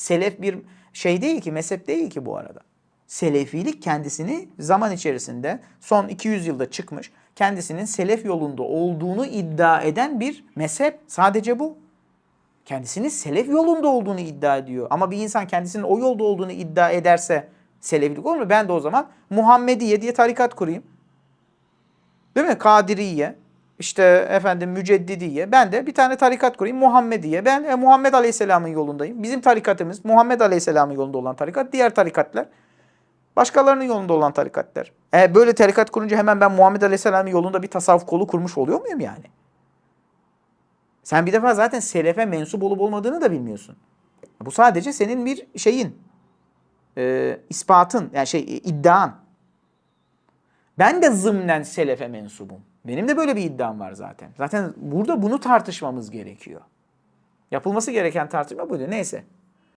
Selef bir şey değil ki, mezhep değil ki bu arada. Selefilik kendisini zaman içerisinde son 200 yılda çıkmış, kendisinin selef yolunda olduğunu iddia eden bir mezhep. Sadece bu. Kendisinin selef yolunda olduğunu iddia ediyor. Ama bir insan kendisinin o yolda olduğunu iddia ederse selefilik olur mu? Ben de o zaman Muhammediye diye tarikat kurayım. Değil mi? Kadiriye, işte efendim Müceddidiye. Ben de bir tane tarikat kurayım Muhammediye. Ben e, Muhammed Aleyhisselam'ın yolundayım. Bizim tarikatımız Muhammed Aleyhisselam'ın yolunda olan tarikat. Diğer tarikatlar başkalarının yolunda olan tarikatlar. E, böyle tarikat kurunca hemen ben Muhammed Aleyhisselam'ın yolunda bir tasavvuf kolu kurmuş oluyor muyum yani? Sen bir defa zaten selefe mensup olup olmadığını da bilmiyorsun. Bu sadece senin bir şeyin, e, ispatın, yani şey iddian. Ben de zımnen selefe mensubum. Benim de böyle bir iddiam var zaten. Zaten burada bunu tartışmamız gerekiyor. Yapılması gereken tartışma buydu. Neyse.